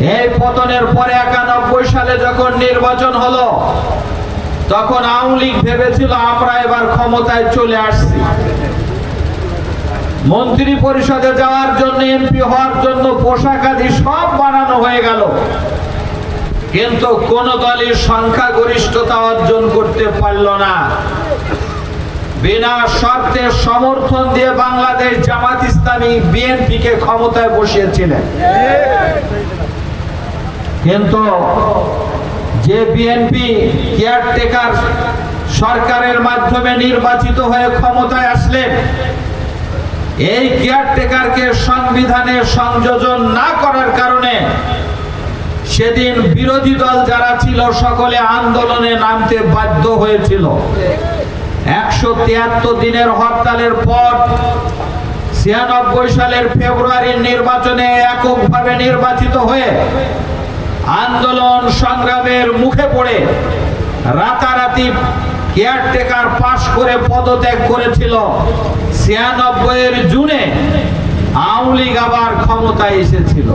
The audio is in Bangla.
এই পতনের পরে একানব্বই সালে যখন নির্বাচন হলো, তখন আওয়ামী লীগ ভেবেছিল, আমরা এবার ক্ষমতায় চলে আসছি। মন্ত্রী পরিষদে যাওয়ার জন্য, এমপি হওয়ার জন্য পোশাক আদি সব বানানো হয়ে গেল। কিন্তু কোন দলই সংখ্যাগরিষ্ঠতা অর্জন করতে পারল না। বিনা শর্তে সমর্থন দিয়ে বাংলাদেশ জামাত ইসলামী বিএনপি কে ক্ষমতায় বসিয়েছিলেন। কিন্তু যে বিএনপি কেয়ারটেকার সরকারের মাধ্যমে নির্বাচিত হয়ে ক্ষমতায় আসলেন এই কেয়ারটেকারকে সংবিধানে সংযোজন না করার কারণে সেদিন বিরোধী দল যারা ছিল সকলে আন্দোলনে নামতে বাধ্য হয়েছিল। একশো তিয়াত্তর দিনের হরতালের পর ছিয়ানব্বই সালের ফেব্রুয়ারির নির্বাচনে এককভাবে নির্বাচিত হয়ে আন্দোলন সংগ্রামের মুখে পড়ে রাতারাতি কেয়ারটেকার পাশ করে পদত্যাগ করেছিল ছিয়ানব্বই এর জুনে আওয়ামী লীগ আবার ক্ষমতায় এসেছিল।